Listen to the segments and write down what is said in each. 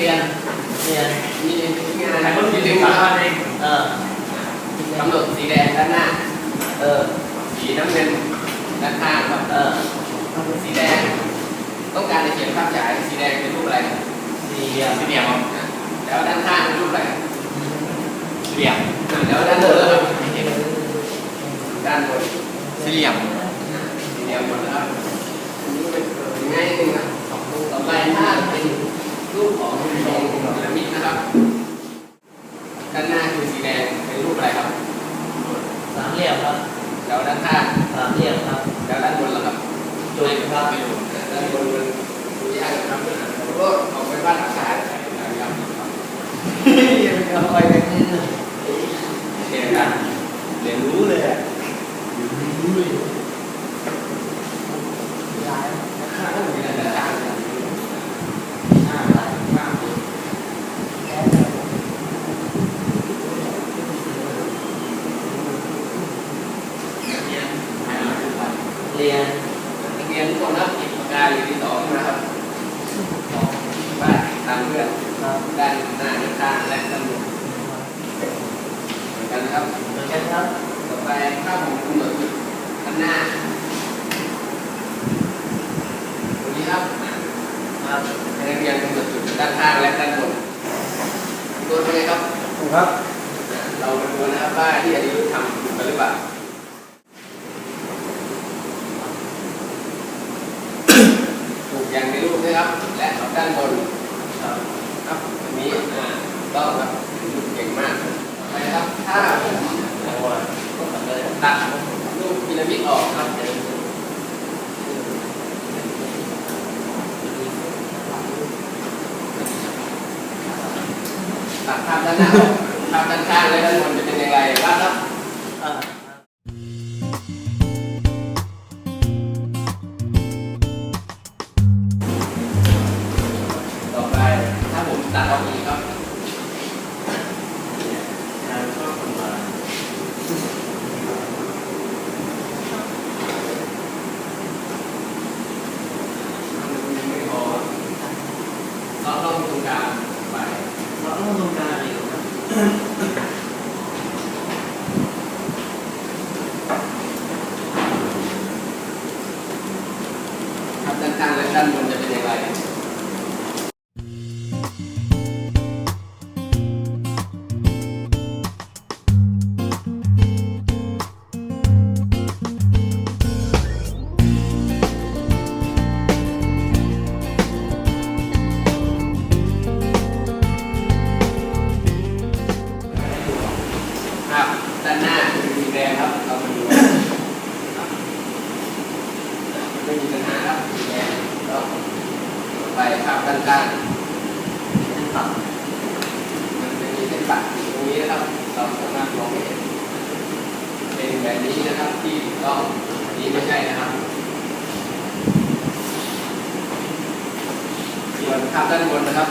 เรียนเรียนมีงานถ่ายรูปมีมีถึถึงอันนเอเองเออกำหนดสีแดงด้านหน้า เออสีน้ำเงินด้านข้างครับเออสีแดง ต้องการจะเขียนภาพฉายสีแดงเป็นรูปอะไรสี่เหลี่ยมสี่เหลี่ยมครับแล้วด้านข้างเป็นรูปอะไรครับเหลี่ยมแล้วด้านบนล่ะครับด้านบนสี่เหลี่ยมสี่เหลี่ยมหมดแล้วครับอันนี้เป็นง่ายนิดนึงครับต่อไปถ้าเป็นรูปของทรงพีระมิดนะครับ ด้านหน้าคือสีแดงเป็นรูปอะไรครับ สามเหลี่ยมครับ แล้วด้านข้าง สามเหลี่ยมครับ แล้วด้านบนล่ะครับ จุดครับไม่รู้ด้านบนมันดูยากนะครับผมก็ออกไปวาดภาษาอะไรนะครับเอาไปแบบนี้นะเรียนกันเรียนรู้เลยอะรู้เลยข้างมีอะไรต่างๆอ่าอะไรมากเรียนหาทุกวันเรียน ยนทุกคนรับกิจกรรมอยู่ที่สองนะครับวาดตามเพื่อนครับด้านหน้าด้านข้างและด้านบนเหมือนกันนะครับเหมือนกันครับ ต่อไปถ้าผมกำหนดจุดข้างหน้าตรงนี้ครับครับให้นักเรียนกำหนดจุดด้านข้างและด้านบนตัวเป็นไงครับถูกครับ เรามาดูนะครับว่าที่อดีตทำถูกกันหรือเปล่าถูก อย่างในรูปนะครับ และด้านบนครับอันนี้อ่าต้องครับเก่งมากไปนะครับ ถ้าผมจังหวะก็ทำเลยตัดรูปพีระมิดออกครับตัดภาพด้านหน้าภาพด้านข้างและด้านบนจะเป็นยังไงบ้างครับ ด้านหน้าสีแดงครับเรามาดูครับไม่มีปัญหาครับสีแดงก็ไปครับด้านข้างเป็นตับมันจะมีเส้นปัดอยู่ตรงนี้นะครับเราสามารถมองเห็นเป็นแบบนี้นะครับที่ถูกต้องนนี้ไม่ใช่นะครับส่วนภาพด้านบนนะครับ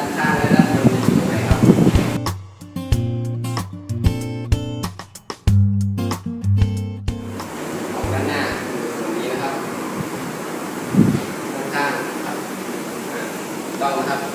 ข้งด้านหน้านหอยู่ตรนี้นะครับ ข้างๆครับต้องนะครับ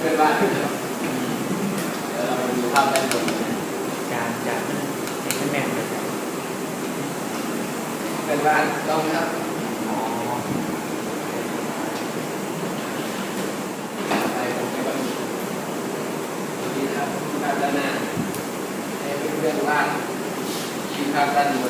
เพื่อนบ้านเดี๋เราไปดูภาพด้านบนจานจานเอกแมนเลยเพื่อนบ้านต้องครับภาพด้านหน้าให้เพื่อนๆว่าชีภาพด้านบน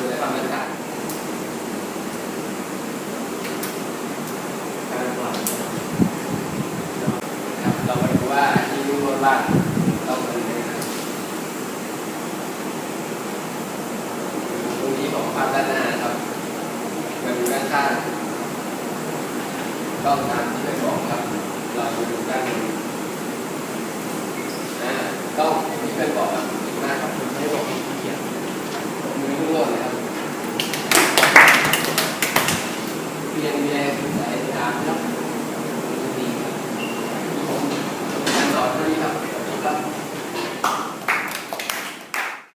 ต้องการที่ได้บอกครับ เราดูด้านนี้นะต้องที่ได้บอก